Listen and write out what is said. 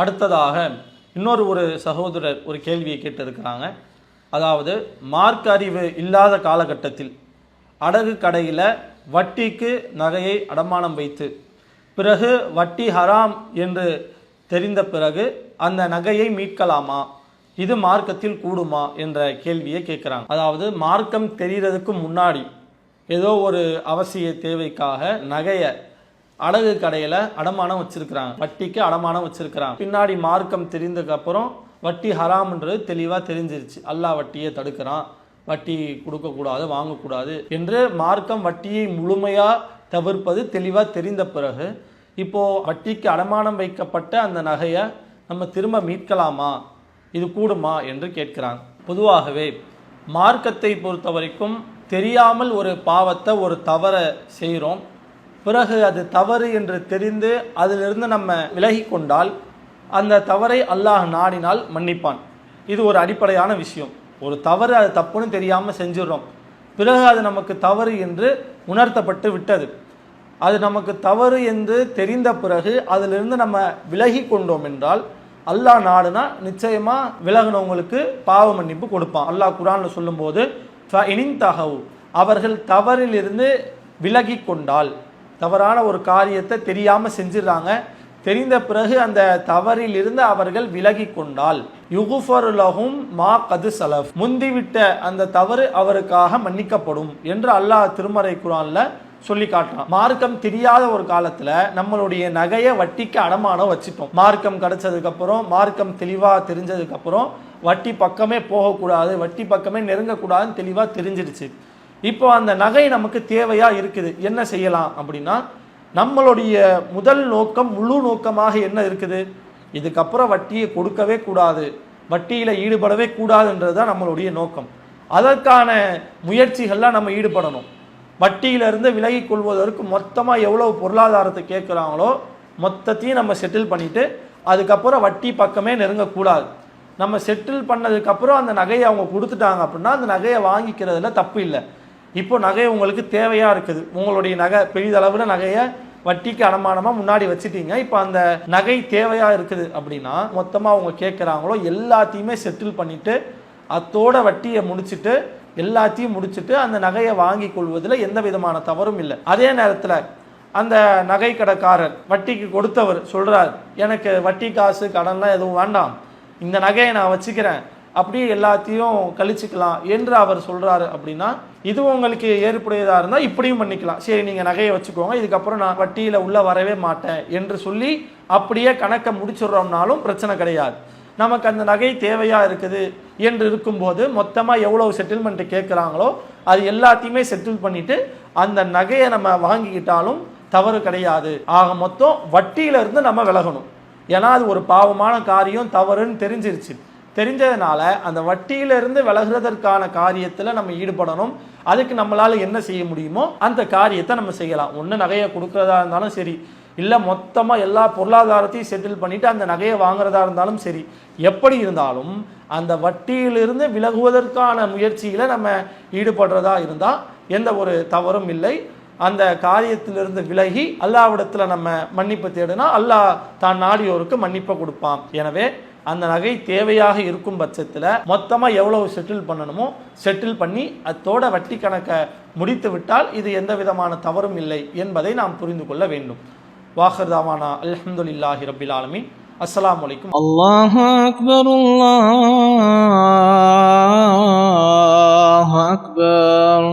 அடுத்ததாக இன்னொரு ஒரு சகோதரர் ஒரு கேள்வியை கேட்டிருக்கிறாங்க. அதாவது மார்க் அறிவு இல்லாத காலகட்டத்தில் அடகு கடையில் வட்டிக்கு நகையை அடமானம் வைத்து பிறகு வட்டி ஹராம் என்று தெரிந்த பிறகு அந்த நகையை மீட்கலாமா? இது மார்க்கத்தில் கூடுமா? என்ற கேள்வியை கேட்குறாங்க. அதாவது மார்க்கம் தெரிகிறதுக்கு முன்னாடி ஏதோ ஒரு அவசிய தேவைக்காக நகையை அடகு கடையில் அடமானம் வச்சிருக்கிறாங்க. வட்டிக்கு அடமானம் வச்சிருக்கிறாங்க. பின்னாடி மார்க்கம் தெரிந்ததுக்கு அப்புறம் வட்டி ஹராம்ன்றது தெளிவாக தெரிஞ்சிருச்சு. அல்லாஹ் வட்டியை தடுக்கிறான். வட்டி கொடுக்கக்கூடாது வாங்கக்கூடாது என்று மார்க்கம் வட்டியை முழுமையாக தவிர்ப்பது தெளிவாக தெரிந்த பிறகு இப்போ வட்டிக்கு அடமானம் வைக்கப்பட்ட அந்த நகையை நம்ம திரும்ப மீட்கலாமா? இது கூடுமா என்று கேட்கிறாங்க. பொதுவாகவே மார்க்கத்தை பொறுத்த வரைக்கும் தெரியாமல் ஒரு பாவத்தை ஒரு தவறை செய்கிறோம் பிறகு அது தவறு என்று தெரிந்து அதிலிருந்து நம்ம விலகி கொண்டால் அந்த தவறை அல்லாஹ் நாடினால் மன்னிப்பான். இது ஒரு அடிப்படையான விஷயம். ஒரு தவறு அது தப்புன்னு தெரியாமல் செஞ்சிடுறோம். பிறகு அது நமக்கு தவறு என்று உணர்த்தப்பட்டு விட்டது. அது நமக்கு தவறு என்று தெரிந்த பிறகு அதிலிருந்து நம்ம விலகி கொண்டோம் என்றால் அல்லாஹ் நாடுனா நிச்சயமாக விலகினவங்களுக்கு பாவ மன்னிப்பு கொடுப்பான். அல்லாஹ் குரானில் சொல்லும்போது தகவு அவர்கள் தவறிலிருந்து விலகி கொண்டால் தவறான ஒரு காரியத்தை தெரியாமல் செஞ்சிடறாங்க. தெரிந்த பிறகு அந்த தவறிலிருந்து அவர்கள் விலகி கொண்டால். யுகுஃபருலகும் மா கது சலஃப். முந்திவிட்ட அந்த தவறு அவருக்காக மன்னிக்கப்படும் என்று அல்லாஹ் திருமறை குரான்ல சொல்லி காட்டுறான். மார்க்கம் தெரியாத ஒரு காலத்துல நம்மளுடைய நகையை வட்டிக்கு அடமானம் வச்சுட்டோம். மார்க்கம் கிடைச்சதுக்கு அப்புறம் மார்க்கம் தெளிவா தெரிஞ்சதுக்கு அப்புறம் வட்டி பக்கமே போகக்கூடாது வட்டி பக்கமே நெருங்கக்கூடாதுன்னு தெளிவா தெரிஞ்சிடுச்சு. இப்போ அந்த நகை நமக்கு தேவையாக இருக்குது என்ன செய்யலாம் அப்படின்னா நம்மளுடைய முதல் நோக்கம் முழு நோக்கமாக என்ன இருக்குது? இதுக்கப்புறம் வட்டியை கொடுக்கவே கூடாது வட்டியில் ஈடுபடவே கூடாதுன்றது தான் நம்மளுடைய நோக்கம். அதற்கான முயற்சிகள்லாம் நம்ம ஈடுபடணும். வட்டியிலிருந்து விலகி கொள்வதற்கு மொத்தமாக எவ்வளோ பொருளாதாரத்தை கேட்குறாங்களோ மொத்தத்தையும் நம்ம செட்டில் பண்ணிவிட்டு அதுக்கப்புறம் வட்டி பக்கமே நெருங்கக்கூடாது. நம்ம செட்டில் பண்ணதுக்கப்புறம் அந்த நகையை அவங்க கொடுத்துட்டாங்க அப்படின்னா அந்த நகையை வாங்கிக்கிறதுல தப்பு இல்லை. இப்போ நகை உங்களுக்கு தேவையாக இருக்குது? உங்களுடைய நகை பெரிதளவில் நகையை வட்டிக்கு அடமானமாக முன்னாடி வச்சுட்டீங்க. இப்போ அந்த நகை தேவையாக இருக்குது அப்படின்னா மொத்தமாக அவங்க கேட்குறாங்களோ எல்லாத்தையுமே செட்டில் பண்ணிவிட்டு அத்தோட வட்டியை முடிச்சுட்டு எல்லாத்தையும் முடிச்சுட்டு அந்த நகையை வாங்கி கொள்வதில் எந்த விதமான தவறும் இல்லை. அதே நேரத்தில் அந்த நகை கடைக்காரர் வட்டிக்கு கொடுத்தவர் சொல்கிறார் எனக்கு வட்டி காசு கடன்லாம் எதுவும் வேண்டாம். இந்த நகையை நான் வச்சுக்கிறேன். அப்படியே எல்லாத்தையும் கழிச்சுக்கலாம் என்று அவர் சொல்கிறாரு அப்படின்னா இது உங்களுக்கு ஏற்புடையதாக இருந்தால் இப்படியும் பண்ணிக்கலாம். சரி நீங்கள் நகையை வச்சுக்கோங்க இதுக்கப்புறம் நான் வட்டியில் உள்ளே வரவே மாட்டேன் என்று சொல்லி அப்படியே கணக்கை முடிச்சிடுறோம்னாலும் பிரச்சனை கிடையாது. நமக்கு அந்த நகை தேவையாக இருக்குது என்று இருக்கும்போது மொத்தமாக எவ்வளோ செட்டில்மெண்ட் கேட்குறாங்களோ அது எல்லாத்தையுமே செட்டில் பண்ணிட்டு அந்த நகையை நம்ம வாங்கிக்கிட்டாலும் தவறு கிடையாது. ஆக மொத்தம் வட்டியிலிருந்து நம்ம விலகணும். ஏன்னா அது ஒரு பாவமான காரியம் தவறுன்னு தெரிஞ்சிருச்சு. தெரிஞ்சதுனால அந்த வட்டியிலிருந்து விலகுறதற்கான காரியத்தில் நம்ம ஈடுபடணும். அதுக்கு நம்மளால் என்ன செய்ய முடியுமோ அந்த காரியத்தை நம்ம செய்யலாம். ஒன்று நகையை கொடுக்கறதா இருந்தாலும் சரி இல்லை மொத்தமாக எல்லா பொருளாதாரத்தையும் செட்டில் பண்ணிவிட்டு அந்த நகையை வாங்குறதா இருந்தாலும் சரி எப்படி இருந்தாலும் அந்த வட்டியிலிருந்து விலகுவதற்கான முயற்சியில் நம்ம ஈடுபடுறதா இருந்தால் எந்த ஒரு தவறும் இல்லை. அந்த காரியத்திலிருந்து விலகி அல்லாவிடத்தில் நம்ம மன்னிப்பு தேடினா அல்லாஹ் தான் நாடியோருக்கு மன்னிப்பை கொடுப்பான். எனவே அந்த நகை தேவையாக இருக்கும் பட்சத்தில் மொத்தமாக எவ்வளவு செட்டில் பண்ணணுமோ செட்டில் பண்ணி அதோட வட்டி கணக்கை முடித்து விட்டால் இது எந்த விதமான தவறும் இல்லை என்பதை நாம் புரிந்து கொள்ள வேண்டும். வாஹர் தாமானா அலமதுல்லாஹி ரபில் ஆலமின். அஸ்லாம் வலைக்கும் அல்லாஹ் அக்பர் அக்பர்.